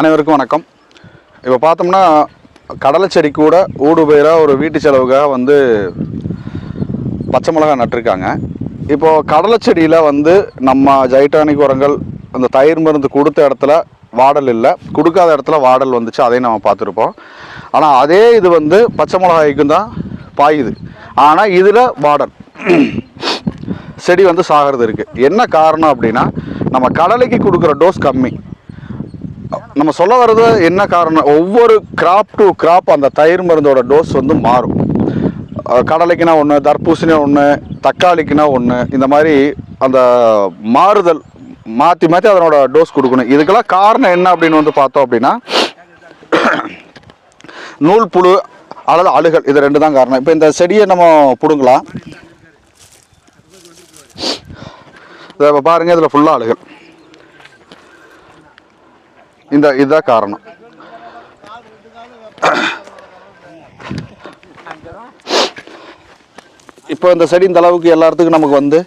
அனைவருக்கும் வணக்கம். இப்போ பார்த்தோம்னா கடலை செடி கூட ஊடு பயிராக ஒரு வீட்டு செலவுக்காக வந்து பச்சை மிளகாய் நட்டிருக்காங்க. இப்போது கடலை செடியில் வந்து நம்ம ஜைட்டானிக் உரங்கள் அந்த தயிர் மருந்து கொடுத்த இடத்துல வாடல் இல்லை கொடுக்காத இடத்துல வாடல் வந்துச்சு அதையும் நம்ம பார்த்துருப்போம். ஆனால் அதே இது வந்து பச்சை மிளகாய்க்கும் தான் பாயுது. ஆனால் இதில் வாடல். செடி வந்து சாகிறது இருக்குது என்ன காரணம் அப்படின்னா நம்ம கடலைக்கு கொடுக்குற டோஸ் கம்மி. நம்ம சொல்ல வர்றது என்ன காரணம்? ஒவ்வொரு கிராப் டு கிராப் அந்த தயிர் மருந்தோட டோஸ் வந்து மாறும். கடலைக்குனா ஒன்று தர்பூசணினா ஒன்று தக்காளிக்குனா ஒன்று இந்த மாதிரி அந்த மாறுதல் மாற்றி மாற்றி அதனோட டோஸ் கொடுக்கணும். இதுக்கெல்லாம் காரணம் என்ன அப்படின்னு வந்து பார்த்தோம் அப்படின்னா நூல் புழு அல்லது அழுகல் இது ரெண்டு தான் காரணம். இப்போ இந்த செடியை நம்ம பிடுங்கலாம். இதை இப்போ பாருங்கள் இதில் ஃபுல்லாக அழுகல். இந்த இதுதான் காரணம். இப்போ இந்த செடி இந்த அளவுக்கு எல்லா இடத்துக்கும் நமக்கு வந்து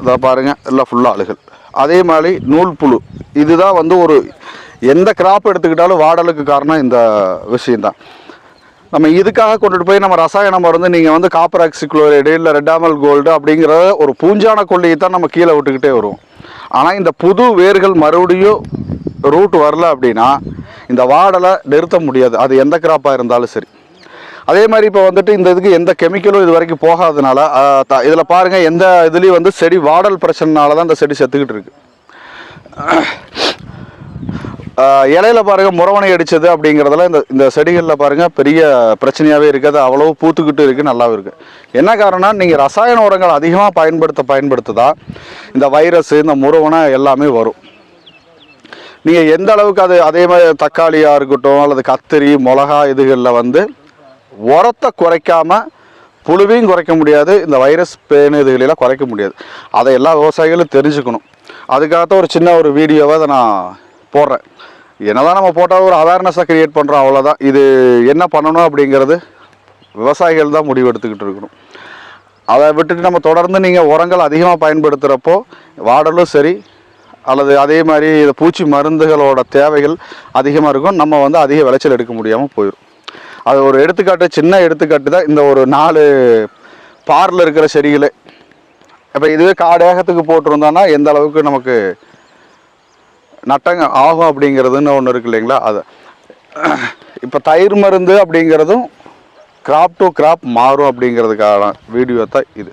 இதை பாருங்க எல்லாம் ஃபுல்லாக ஆளுகள். அதே மாதிரி நூல் புழு இதுதான் வந்து ஒரு எந்த கிராப் எடுத்துக்கிட்டாலும் வாடலுக்கு காரணம் இந்த விஷயந்தான் நம்ம இதுக்காக கொண்டுட்டு போய் நம்ம ரசாயன மருந்து நீங்கள் வந்து காப்பர் ஆக்சிக்ளோரைடு இல்லை ரெட்டாமல் கோல்டு அப்படிங்கிற ஒரு பூஞ்சான கொல்லியை தான் நம்ம கீழே விட்டுக்கிட்டே வருவோம். ஆனால் இந்த புது வேர்கள் மறுபடியும் ரூட் வரல அப்படின்னா இந்த வாடலை நிறுத்த முடியாது. அது எந்த கிராப்பாக இருந்தாலும் சரி. அதே மாதிரி இப்போ வந்துட்டு இந்த இதுக்கு எந்த கெமிக்கலும் இது வரைக்கும் போகாதனால இதில் பாருங்கள் எந்த இதுலேயும் வந்து செடி வாடல் பிரச்சனைனால தான் இந்த செடி செத்துக்கிட்டு இருக்குது இலையில பாருங்க முறவனை அடிச்சது அப்படிங்கிறதுல இந்த இந்த செடிகளில் பாருங்க பெரிய பிரச்சனையாகவே இருக்காது. அவ்வளவு பூத்துக்கிட்டு இருக்கு நல்லாவும் இருக்கு. என்ன காரணம் நீங்கள் ரசாயன உரங்கள் அதிகமாக பயன்படுத்த பயன்படுத்துதா இந்த வைரஸ் இந்த முறவனை எல்லாமே வரும். நீங்கள் எந்த அளவுக்கு அது அதே மாதிரி தக்காளியாக இருக்கட்டும் அல்லது கத்திரி மிளகா இதுகளில் வந்து உரத்தை குறைக்காம புழுவையும் குறைக்க முடியாது இந்த வைரஸ் பேனு இதுகளெல்லாம் குறைக்க முடியாது. அதை எல்லா விவசாயிகளும் தெரிஞ்சுக்கணும். அதுக்காகத்தான் ஒரு சின்ன ஒரு வீடியோவை அதை நான் போடுறேன். என்னதான் நம்ம போட்டால் ஒரு அவேர்னஸாக க்ரியேட் பண்ணுறோம் அவ்வளோதான் இது என்ன பண்ணணும் அப்படிங்கிறது விவசாயிகள் தான் முடிவு எடுத்துக்கிட்டு இருக்கணும். அதை விட்டுட்டு நம்ம தொடர்ந்து நீங்கள் உரங்கள் அதிகமாக பயன்படுத்துகிறப்போ வாடலும் சரி அல்லது அதே மாதிரி இந்த பூச்சி மருந்துகளோட தேவைகள் அதிகமாக இருக்கும். நம்ம வந்து அதிக விளைச்சல் எடுக்க முடியாமல் போயிடும். அது ஒரு எடுத்துக்காட்டு சின்ன எடுத்துக்காட்டு தான். இந்த ஒரு நாலு பாரில் இருக்கிற செடிகளே. இப்போ இதுவே காடேகத்துக்கு போட்டிருந்தோன்னா எந்த அளவுக்கு நமக்கு நட்டங்க ஆகும் அப்படிங்கிறதுன்னு ஒன்று இருக்கு இல்லைங்களா? அது இப்போ தயிர் மருந்து அப்படிங்கிறதும் கிராப் டு கிராப் மாறும் அப்படிங்கிறதுக்கான வீடியோ தான் இது.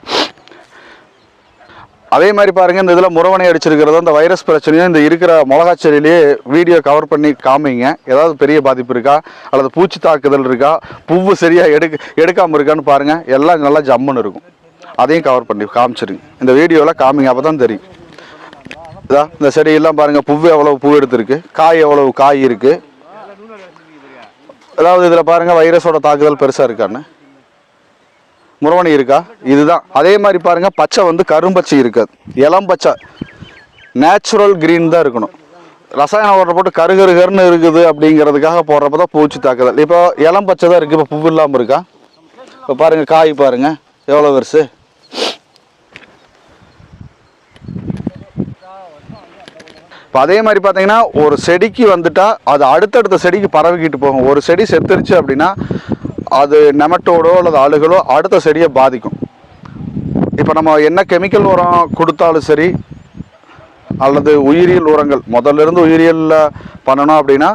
அதே மாதிரி பாருங்கள் இந்த இதில் முறவனை அடிச்சிருக்கிறதும் இந்த வைரஸ் பிரச்சனையும் இந்த இருக்கிற மிளகா செடியிலேயே வீடியோ கவர் பண்ணி காமிங்க. ஏதாவது பெரிய பாதிப்பு இருக்கா? அல்லது பூச்சி தாக்குதல் இருக்கா? பூவு சரியாக எடுக்க எடுக்காமல் இருக்கான்னு பாருங்கள் எல்லாம் நல்லா ஜம்முன்னு இருக்கும். அதையும் கவர் பண்ணி காமிச்சிருங்க. இந்த வீடியோவில் காமிங்க அப்போ தான் தெரியும். இதான் இந்த செடியெல்லாம் பாருங்கள் பூவு எவ்வளவு பூ எடுத்திருக்கு காய் எவ்வளவு காய் இருக்கு. அதாவது இதில் பாருங்கள் வைரஸோட தாக்குதல் பெருசாக இருக்கான்னு. முறவணி இருக்கா? இதுதான். அதே மாதிரி பாருங்கள் பச்சை வந்து கரும்பச்சை இருக்காது இளம் பச்சை. நேச்சுரல் க்ரீன் தான் இருக்கணும். ரசாயன உரம் போட்டு கரு கருகருன்னு இருக்குது அப்படிங்கிறதுக்காக போடுறப்ப தான் பூச்சி தாக்குதல். இப்போ இளம் பச்சை தான் இருக்குது இப்போ பூ இல்லாமல் இருக்கா? இப்போ பாருங்கள் காய் பாருங்கள் எவ்வளோ வருஷம் இப்போ அதே மாதிரி பார்த்தீங்கன்னா ஒரு செடிக்கு வந்துட்டால் அது அடுத்தடுத்த செடிக்கு பரவிக்கிட்டு போகும். ஒரு செடி செத்துருச்சு அப்படின்னா அது நெமட்டோடோ அல்லது அழுகலோ அடுத்த செடியை பாதிக்கும். இப்போ நம்ம என்ன கெமிக்கல் உரம் கொடுத்தாலும் சரி அல்லது உயிரியல் உரங்கள் முதல்ல இருந்து உயிரியலில் பண்ணணும் அப்படின்னா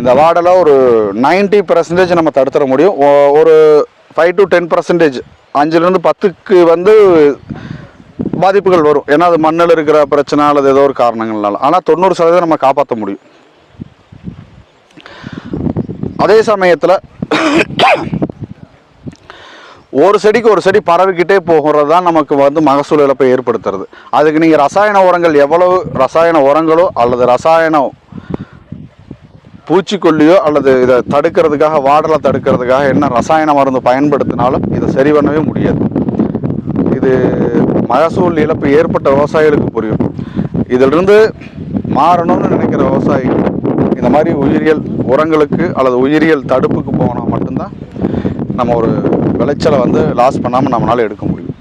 இந்த வாடலை ஒரு 90% பர்சன்டேஜ் நம்ம தடுத்துட முடியும். ஒரு ஃபைவ் டு டென் பர்சன்டேஜ் அஞ்சுலேருந்து பத்துக்கு வந்து பாதிப்புகள் வரும். ஏன்னா அது மண்ணில் இருக்கிற பிரச்சனை அல்லது ஏதோ ஒரு காரணங்கள்னால. ஆனால் தொண்ணூறு சதவீதம் நம்ம காப்பாற்ற முடியும். அதே சமயத்தில் ஒரு செடிக்கு ஒரு செடி பரவிக்கிட்டே போகிறது தான் நமக்கு வந்து மகசூல் இழப்பை ஏற்படுத்துறது. அதுக்கு நீங்கள் ரசாயன உரங்கள் எவ்வளவு ரசாயன உரங்களோ அல்லது ரசாயனம் பூச்சிக்கொல்லியோ அல்லது இதை தடுக்கிறதுக்காக வாடலை தடுக்கிறதுக்காக என்ன ரசாயன மருந்து பயன்படுத்தினாலும் இதை சரி பண்ணவே முடியாது. இது மகசூல் இழப்பு ஏற்பட்ட விவசாயிகளுக்கு புரியும். இதிலிருந்து மாறணும்னு நினைக்கிற விவசாயிகள் இந்த மாதிரி உயிரியல் உரங்களுக்கு அல்லது உயிரியல் தடுப்புக்கு போனால் மட்டும்தான் நம்ம ஒரு விளைச்சலை வந்து லாஸ் பண்ணாமல் நம்மளால் எடுக்க முடியும்.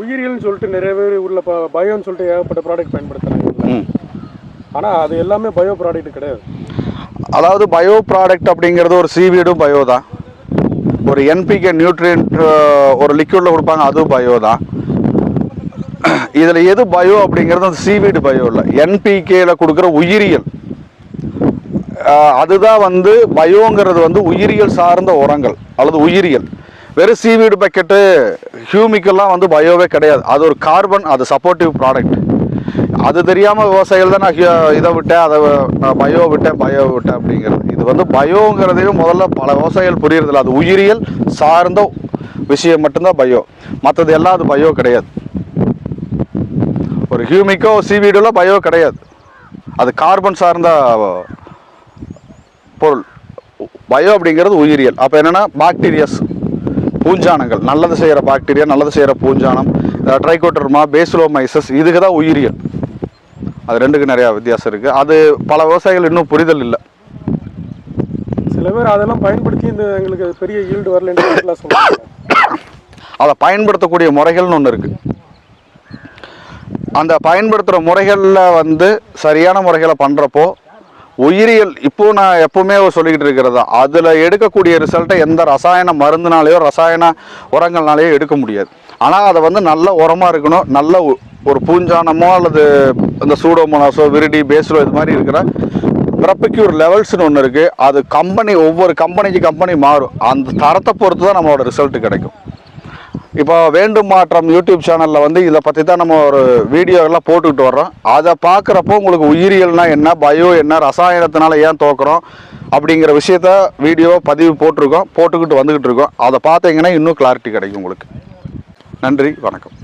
உயிரியல்னு சொல்லிட்டு நிறைய பேர் உள்ள பயோன்னு சொல்லிட்டு ஏகப்பட்ட ப்ராடக்ட் பயன்படுத்துறாங்க. ம். ஆனால் அது எல்லாமே பயோ ப்ராடக்ட் கிடையாது. அதாவது பயோ ப்ராடக்ட் அப்படிங்கிறது ஒரு சீவீடும் பயோ தான். ஒரு என்பிகே நியூட்ரியன்ட் ஒரு லிக்யூடில் கொடுப்பாங்க அதுவும் பயோ தான். இதில் எது பயோ அப்படிங்கிறது அந்த சீவீடு பயோ இல்லை. என்பிகேல கொடுக்குற உயிரியல். அதுதான் வந்து பயோங்கிறது வந்து உயிரியல் சார்ந்த உரங்கள் அல்லது உயிரியல். வெறும் சீவீடு பக்கெட்டு ஹியூமிக்கெல்லாம் வந்து பயோவே கிடையாது. அது ஒரு கார்பன் அது சப்போர்ட்டிவ் ப்ராடக்ட் அது தெரியாமல் விவசாயிகள் தான் நான் ஹியூ- இதை விட்டேன் அதை நான் பயோ விட்டேன் பயோ விட்டேன் அப்படிங்கிறது. இது வந்து பயோங்கிறதையும் முதல்ல பல விவசாயிகள் புரியறதில்ல அது உயிரியல் சார்ந்த விஷயம் மட்டும்தான் பயோ. மற்றது எல்லாம் அது பயோ கிடையாது. ஒரு ஹியூமிக்கோ சீவீடோ பயோ கிடையாது. அது கார்பன் சார்ந்த பொருள். பயோ அப்படிங்கிறது உயிரியல். அப்போ என்னென்னா பாக்டீரியாஸ் பூஞ்சானங்கள் நல்லது செய்கிற பாக்டீரியா நல்லது செய்கிற பூஞ்சானம் ட்ரைகோட்டர்மா பேசுலோமைசஸ் இதுக்கு தான் உயிரியல். அது ரெண்டுக்கு நிறையா வித்தியாசம் இருக்குது அது பல விவசாயிகள் இன்னும் புரிதல் இல்லை. சில பேர் அதெல்லாம் பயன்படுத்தி இந்த எங்களுக்கு பெரிய ஈல்டு வரலன்னு சொல்லுவாங்க அதை பயன்படுத்தக்கூடிய முறைகள்னு ஒன்று இருக்குது அந்த பயன்படுத்துகிற முறைகளில் வந்து சரியான முறைகளை பண்ணுறப்போ உயிரியல் இப்போ நான் எப்பவுமே சொல்லிக்கிட்டு இருக்கிறதா அதில் எடுக்கக்கூடிய ரிசல்ட்டை எந்த ரசாயன மருந்துனாலேயோ ரசாயன உரங்கள்னாலேயோ எடுக்க முடியாது. ஆனால் அதை வந்து நல்ல உரமாக இருக்கணும் நல்ல ஒரு பூஞ்சானமோ அல்லது இந்த சூடோமோனாஸோ விரிடி பேஸ்லோ இது மாதிரி இருக்கிற ப்ரப்பிக்யூர் லெவல்ஸ்னு ஒன்று இருக்குது அது கம்பெனி ஒவ்வொரு கம்பெனிக்கு கம்பெனி மாறும். அந்த தரத்தை பொறுத்து தான் நம்மளோட ரிசல்ட் கிடைக்கும். இப்போ வேண்டும் மாற்றம் யூடியூப் சேனலில் வந்து இதை பற்றி தான் நம்ம ஒரு வீடியோ எல்லாம் போட்டுக்கிட்டு வர்றோம். அதை பார்க்குறப்போ உங்களுக்கு உயிரியல்னால் என்ன பயோ என்ன ரசாயனத்தினால ஏன் தோக்குறோம் அப்படிங்கிற விஷயத்த வீடியோ பதிவு போட்டிருக்கோம் போட்டுக்கிட்டு வந்துக்கிட்டு இருக்கோம். அதை பார்த்தீங்கன்னா இன்னும் கிளாரிட்டி கிடைக்கும் உங்களுக்கு. நன்றி வணக்கம்.